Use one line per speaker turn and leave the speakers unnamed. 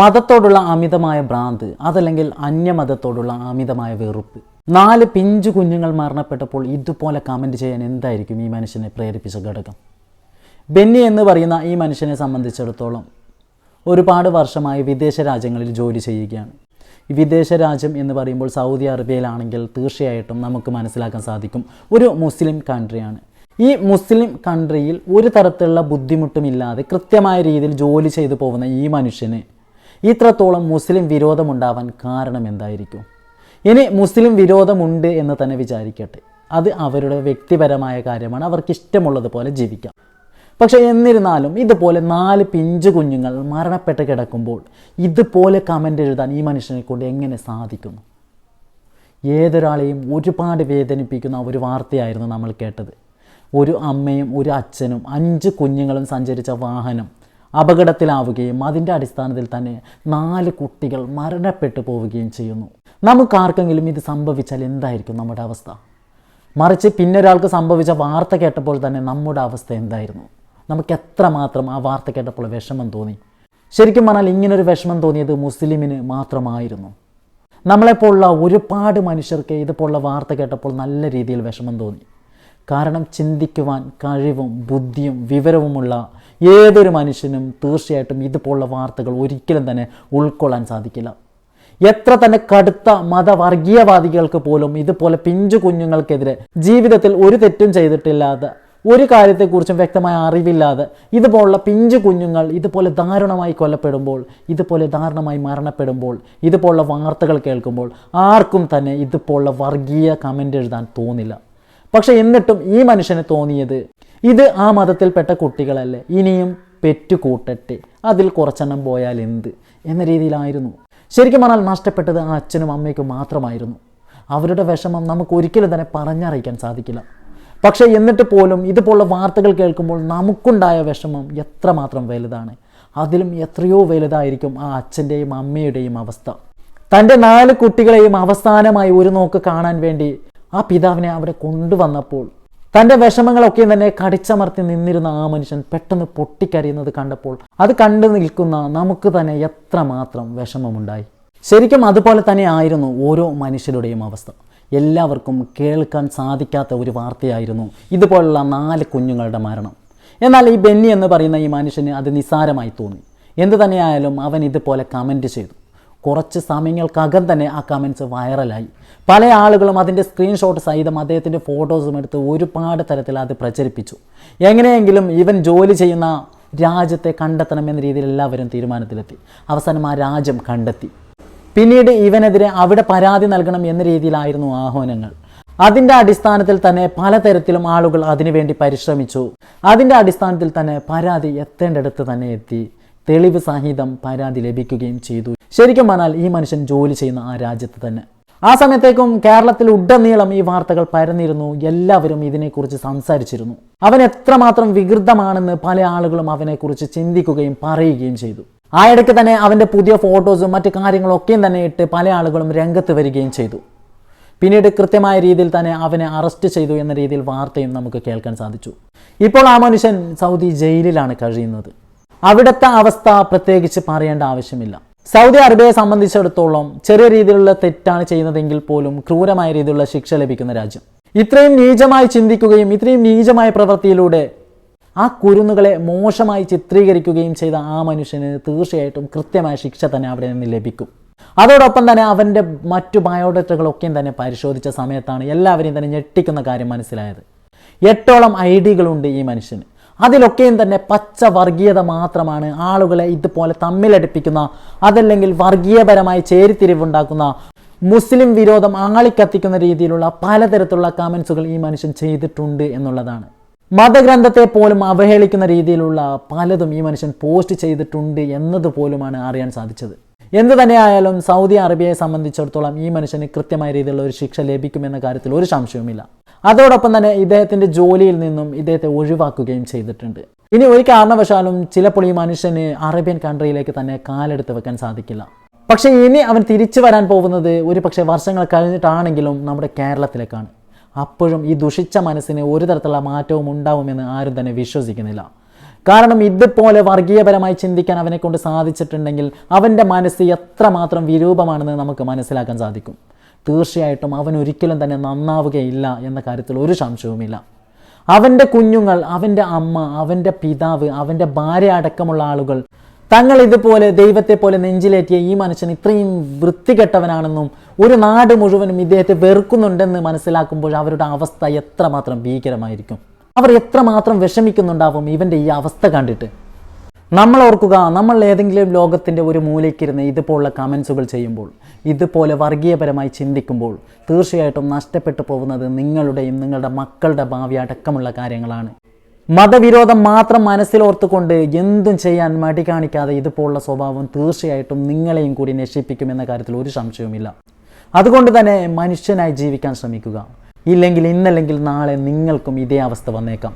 മതത്തോടുള്ള അമിതമായ ഭ്രാന്ത് അതല്ലെങ്കിൽ അന്യമതത്തോടുള്ള അമിതമായ വെറുപ്പ്. നാല് പിഞ്ചു കുഞ്ഞുങ്ങൾ മരണപ്പെട്ടപ്പോൾ ഇതുപോലെ കമന്റ് ചെയ്യാൻ എന്തായിരിക്കും ഈ മനുഷ്യനെ പ്രേരിപ്പിച്ച ഘടകം? ബെന്നി എന്ന് പറയുന്ന ഈ മനുഷ്യനെ സംബന്ധിച്ചിടത്തോളം ഒരുപാട് വർഷമായി വിദേശ രാജ്യങ്ങളിൽ ജോലി ചെയ്യുകയാണ്. വിദേശ രാജ്യം എന്ന് പറയുമ്പോൾ സൗദി അറേബ്യയിലാണെങ്കിൽ തീർച്ചയായിട്ടും നമുക്ക് മനസ്സിലാക്കാൻ സാധിക്കും ഒരു മുസ്ലിം കൺട്രിയാണ് ഈ മുസ്ലിം കൺട്രിയിൽ ഒരു തരത്തിലുള്ള ബുദ്ധിമുട്ടുമില്ലാതെ കൃത്യമായ രീതിയിൽ ജോലി ചെയ്തു പോകുന്ന ഈ മനുഷ്യന് ഇത്രത്തോളം മുസ്ലിം വിരോധമുണ്ടാവാൻ കാരണം എന്തായിരിക്കും? ഇനി മുസ്ലിം വിരോധമുണ്ട് എന്ന് തന്നെ വിചാരിക്കട്ടെ. അത് അവരുടെ വ്യക്തിപരമായ കാര്യമാണ്. അവർക്ക് ഇഷ്ടമുള്ളതുപോലെ ജീവിക്കാം. പക്ഷേ എന്നിരുന്നാലും ഇതുപോലെ നാല് പിഞ്ചു കുഞ്ഞുങ്ങൾ മരണപ്പെട്ട് കിടക്കുമ്പോൾ ഇതുപോലെ കമന്റ് എഴുതാൻ ഈ മനുഷ്യനെ കൊണ്ട് എങ്ങനെ സാധിക്കുന്നു? ഏതൊരാളെയും ഒരുപാട് വേദനിപ്പിക്കുന്ന ഒരു വാർത്തയായിരുന്നു നമ്മൾ കേട്ടത്. ഒരു അമ്മയും ഒരു അച്ഛനും അഞ്ച് കുഞ്ഞുങ്ങളും സഞ്ചരിച്ച വാഹനം അപകടത്തിലാവുകയും അതിന്റെ അടിസ്ഥാനത്തിൽ തന്നെ നാല് കുട്ടികൾ മരണപ്പെട്ടു പോവുകയും ചെയ്യുന്നു. നമുക്കാർക്കെങ്കിലും ഇത് സംഭവിച്ചാൽ എന്തായിരിക്കും നമ്മുടെ അവസ്ഥ? മറിച്ച് പിന്നെ ഒരാൾക്ക് സംഭവിച്ച വാർത്ത കേട്ടപ്പോൾ തന്നെ നമ്മുടെ അവസ്ഥ എന്തായിരുന്നു? നമുക്ക് എത്രമാത്രം ആ വാർത്ത കേട്ടപ്പോൾ വിഷമം തോന്നി? ശരിക്കും പറഞ്ഞാൽ ഇങ്ങനൊരു വിഷമം തോന്നിയത് മുസ്ലിമിന് മാത്രമായിരുന്നു. നമ്മളെപ്പോലുള്ള ഒരുപാട് മനുഷ്യർക്ക് ഇതുപോലുള്ള വാർത്ത കേട്ടപ്പോൾ നല്ല രീതിയിൽ വിഷമം തോന്നി. കാരണം ചിന്തിക്കുവാൻ കഴിവും ബുദ്ധിയും വിവരവുമുള്ള ഏതൊരു മനുഷ്യനും തീർച്ചയായിട്ടും ഇതുപോലുള്ള വാർത്തകൾ ഒരിക്കലും തന്നെ ഉൾക്കൊള്ളാൻ സാധിക്കില്ല. എത്ര തന്നെ കടുത്ത മതവർഗീയവാദികൾക്ക് പോലും ഇതുപോലെ പിഞ്ചു കുഞ്ഞുങ്ങൾക്കെതിരെ ജീവിതത്തിൽ ഒരു തെറ്റും ചെയ്തിട്ടില്ലാതെ ഒരു കാര്യത്തെക്കുറിച്ചും വ്യക്തമായ അറിവില്ലാതെ ഇതുപോലുള്ള പിഞ്ചു കുഞ്ഞുങ്ങൾ ഇതുപോലെ ദാരുണമായി കൊല്ലപ്പെടുമ്പോൾ ഇതുപോലെ ദാരുണമായി മരണപ്പെടുമ്പോൾ ഇതുപോലുള്ള വാർത്തകൾ കേൾക്കുമ്പോൾ ആർക്കും തന്നെ ഇതുപോലുള്ള വർഗീയ കമന്റ് എഴുതാൻ തോന്നില്ല. പക്ഷെ എന്നിട്ടും ഈ മനുഷ്യന് തോന്നിയത് ഇത് ആ മതത്തിൽപ്പെട്ട കുട്ടികളല്ലേ. ഇനിയും പെറ്റു കൂട്ടട്ടെ അതിൽ കുറച്ചെണ്ണം പോയാൽ എന്ത്? എന്ന രീതിയിലായിരുന്നു. ശരിക്കും പറഞ്ഞാൽ നഷ്ടപ്പെട്ടത് ആ അച്ഛനും അമ്മയ്ക്കും മാത്രമായിരുന്നു. അവരുടെ വിഷമം നമുക്ക് ഒരിക്കലും തന്നെ പറഞ്ഞറിയിക്കാൻ സാധിക്കില്ല. പക്ഷേ എന്നിട്ട് പോലും ഇതുപോലുള്ള വാർത്തകൾ കേൾക്കുമ്പോൾ നമുക്കുണ്ടായ വിഷമം എത്രമാത്രം വലുതാണ്. അതിലും എത്രയോ വലുതായിരിക്കും ആ അച്ഛന്റെയും അമ്മയുടെയും അവസ്ഥ. തന്റെ നാല് കുട്ടികളെയും അവസാനമായി ഒരു നോക്ക് കാണാൻ വേണ്ടി ആ പിതാവിനെ അവിടെ കൊണ്ടുവന്നപ്പോൾ തന്റെ വിഷമങ്ങളൊക്കെ തന്നെ കടിച്ചമർത്തി നിന്നിരുന്ന ആ മനുഷ്യൻ പെട്ടെന്ന് പൊട്ടിക്കരയുന്നത് കണ്ടപ്പോൾ അത് കണ്ടു നിൽക്കുന്ന നമുക്ക് തന്നെ എത്രമാത്രം വിഷമമുണ്ടായി. ശരിക്കും അതുപോലെ തന്നെ ആയിരുന്നു ഓരോ മനുഷ്യരുടെയും അവസ്ഥ. എല്ലാവർക്കും കേൾക്കാൻ സാധിക്കാത്ത ഒരു വാർത്തയായിരുന്നു ഇതുപോലുള്ള നാല് കുഞ്ഞുങ്ങളുടെ മരണം. എന്നാൽ ഈ ബെന്നി എന്ന് പറയുന്ന ഈ മനുഷ്യന് അത് നിസ്സാരമായി തോന്നി. എന്തു തന്നെയായാലും അവൻ ഇതുപോലെ കമന്റ് ചെയ്തു. കുറച്ച് സമയങ്ങൾക്കകം തന്നെ ആ കമൻസ് വൈറലായി പല ആളുകളും അതിന്റെ സ്ക്രീൻഷോട്ട് സഹിതം അദ്ദേഹത്തിന്റെ ഫോട്ടോസും എടുത്ത് ഒരുപാട് തരത്തിൽ അത് പ്രചരിപ്പിച്ചു. എങ്ങനെയെങ്കിലും ഇവൻ ജോലി ചെയ്യുന്ന രാജ്യത്തെ കണ്ടെത്തണമെന്ന രീതിയിൽ എല്ലാവരും തീരുമാനത്തിലെത്തി. അവസാനം ആ രാജ്യം കണ്ടെത്തി. പിന്നീട് ഇവനെതിരെ അവിടെ പരാതി നൽകണം എന്ന രീതിയിലായിരുന്നു ആഹ്വാനങ്ങൾ. അതിന്റെ അടിസ്ഥാനത്തിൽ തന്നെ പലതരത്തിലും ആളുകൾ അതിനുവേണ്ടി പരിശ്രമിച്ചു. അതിന്റെ അടിസ്ഥാനത്തിൽ തന്നെ പരാതി എത്തേണ്ടടുത്ത് തന്നെ എത്തി. തെളിവ് സഹിതം പരാതി ലഭിക്കുകയും ചെയ്തു ശരിക്കും പറഞ്ഞാൽ ഈ മനുഷ്യൻ ജോലി ചെയ്യുന്ന ആ രാജ്യത്ത് തന്നെ. ആ സമയത്തേക്കും കേരളത്തിൽ ഉടനീളം ഈ വാർത്തകൾ പരന്നിരുന്നു. എല്ലാവരും ഇതിനെക്കുറിച്ച് സംസാരിച്ചിരുന്നു. അവൻ എത്രമാത്രം വികൃതമാണെന്ന് പല ആളുകളും അവനെക്കുറിച്ച് ചിന്തിക്കുകയും പറയുകയും ചെയ്തു. ആ ഇടയ്ക്ക് തന്നെ അവന്റെ പുതിയ ഫോട്ടോസും മറ്റു കാര്യങ്ങളൊക്കെയും തന്നെ ഇട്ട് പല ആളുകളും രംഗത്ത് വരികയും ചെയ്തു. പിന്നീട് കൃത്യമായ രീതിയിൽ തന്നെ അവനെ അറസ്റ്റ് ചെയ്തു എന്ന രീതിയിൽ വാർത്തയും നമുക്ക് കേൾക്കാൻ സാധിച്ചു. ഇപ്പോൾ ആ മനുഷ്യൻ സൗദി ജയിലിലാണ് കഴിയുന്നത്. അവിടുത്തെ അവസ്ഥ പ്രത്യേകിച്ച് പറയേണ്ട ആവശ്യമില്ല. സൗദി അറേബ്യയെ സംബന്ധിച്ചിടത്തോളം ചെറിയ രീതിയിലുള്ള തെറ്റാണ് ചെയ്യുന്നതെങ്കിൽ പോലും ക്രൂരമായ രീതിയിലുള്ള ശിക്ഷ ലഭിക്കുന്ന രാജ്യം. ഇത്രയും നീചമായി ചിന്തിക്കുകയും ഇത്രയും നീചമായ പ്രവൃത്തിയിലൂടെ ആ കുരുന്നുകളെ മോശമായി ചിത്രീകരിക്കുകയും ചെയ്ത ആ മനുഷ്യന് തീർച്ചയായിട്ടും കൃത്യമായ ശിക്ഷ തന്നെ അവിടെ നിന്ന് ലഭിക്കും. അതോടൊപ്പം തന്നെ അവന്റെ മറ്റു ബയോഡേറ്റകളൊക്കെയും തന്നെ പരിശോധിച്ച സമയത്താണ് എല്ലാവരെയും തന്നെ ഞെട്ടിക്കുന്ന കാര്യം മനസ്സിലായത്. എട്ടോളം ഐ ഡികളുണ്ട് ഈ മനുഷ്യന്. അതിലൊക്കെയും തന്നെ പച്ച വർഗീയത മാത്രമാണ് ആളുകളെ ഇതുപോലെ തമ്മിലടിപ്പിക്കുന്ന അതല്ലെങ്കിൽ വർഗീയപരമായി ചേരിതിരിവുണ്ടാക്കുന്ന മുസ്ലിം വിരോധം ആളിക്കത്തിക്കുന്ന രീതിയിലുള്ള പലതരത്തിലുള്ള കമൻസുകൾ ഈ മനുഷ്യൻ ചെയ്തിട്ടുണ്ട് എന്നുള്ളതാണ്. മതഗ്രന്ഥത്തെ പോലും അവഹേളിക്കുന്ന രീതിയിലുള്ള പലതും ഈ മനുഷ്യൻ പോസ്റ്റ് ചെയ്തിട്ടുണ്ട് എന്നതുപോലുമാണ് അറിയാൻ സാധിച്ചത്. എന്തു തന്നെയായാലും സൗദി അറേബ്യയെ സംബന്ധിച്ചിടത്തോളം ഈ മനുഷ്യന് കൃത്യമായ രീതിയിലുള്ള ഒരു ശിക്ഷ ലഭിക്കുമെന്ന കാര്യത്തിൽ ഒരു സംശയവുമില്ല. അതോടൊപ്പം തന്നെ ഇദ്ദേഹത്തിന്റെ ജോലിയിൽ നിന്നും ഇദ്ദേഹത്തെ ഒഴിവാക്കുകയും ചെയ്തിട്ടുണ്ട്. ഇനി ഒരു കാരണവശാലും ചിലപ്പോൾ ഈ മനുഷ്യന് അറേബ്യൻ കൺട്രിയിലേക്ക് തന്നെ കാലെടുത്ത് വെക്കാൻ സാധിക്കില്ല. പക്ഷേ ഇനി അവൻ തിരിച്ചു വരാൻ പോകുന്നത് ഒരു പക്ഷേ വർഷങ്ങൾ കഴിഞ്ഞിട്ടാണെങ്കിലും നമ്മുടെ കേരളത്തിലേക്കാണ്. അപ്പോഴും ഈ ദുഷിച്ച മനസ്സിന് ഒരു തരത്തിലുള്ള മാറ്റവും ഉണ്ടാവുമെന്ന് ആരും തന്നെ വിശ്വസിക്കുന്നില്ല. കാരണം ഇതുപോലെ വർഗീയപരമായി ചിന്തിക്കാൻ അവനെ കൊണ്ട് സാധിച്ചിട്ടുണ്ടെങ്കിൽ അവന്റെ മനസ്സ് എത്രമാത്രം വിരൂപമാണെന്ന് നമുക്ക് മനസ്സിലാക്കാൻ സാധിക്കും. തീർച്ചയായിട്ടും അവൻ ഒരിക്കലും തന്നെ നന്നാവുകയില്ല എന്ന കാര്യത്തിൽ ഒരു സംശയവുമില്ല. അവന്റെ കുഞ്ഞുങ്ങൾ അവന്റെ അമ്മ അവന്റെ പിതാവ് അവന്റെ ഭാര്യ അടക്കമുള്ള ആളുകൾ തങ്ങൾ ഇതുപോലെ ദൈവത്തെ പോലെ നെഞ്ചിലേറ്റിയ ഈ മനുഷ്യൻ ഇത്രയും വൃത്തികെട്ടവനാണെന്നും ഒരു നാട് മുഴുവനും ഇദ്ദേഹത്തെ വെറുക്കുന്നുണ്ടെന്ന് മനസ്സിലാക്കുമ്പോൾ അവരുടെ അവസ്ഥ എത്രമാത്രം ഭീകരമായിരിക്കും. അവർ എത്രമാത്രം വിഷമിക്കുന്നുണ്ടാവും ഇവന്റെ ഈ അവസ്ഥ കണ്ടിട്ട്. നമ്മൾ ഓർക്കുക നമ്മൾ ഏതെങ്കിലും ലോകത്തിന്റെ ഒരു മൂലയ്ക്കിരുന്ന് ഇതുപോലുള്ള കമൻസുകൾ ചെയ്യുമ്പോൾ ഇതുപോലെ വർഗീയപരമായി ചിന്തിക്കുമ്പോൾ തീർച്ചയായിട്ടും നഷ്ടപ്പെട്ടു പോകുന്നത് നിങ്ങളുടെയും നിങ്ങളുടെ മക്കളുടെ ഭാവി അടക്കമുള്ള കാര്യങ്ങളാണ്. മതവിരോധം മാത്രം മനസ്സിലോർത്തുകൊണ്ട് എന്തും ചെയ്യാൻ മടി കാണിക്കാതെ ഇതുപോലുള്ള സ്വഭാവം തീർച്ചയായിട്ടും നിങ്ങളെയും കൂടി നശിപ്പിക്കുമെന്ന കാര്യത്തിൽ ഒരു സംശയവുമില്ല. അതുകൊണ്ട് തന്നെ മനുഷ്യനായി ജീവിക്കാൻ ശ്രമിക്കുക. ഇല്ലെങ്കിൽ ഇന്നല്ലെങ്കിൽ നാളെ നിങ്ങൾക്കും ഇതേ അവസ്ഥ വന്നേക്കാം.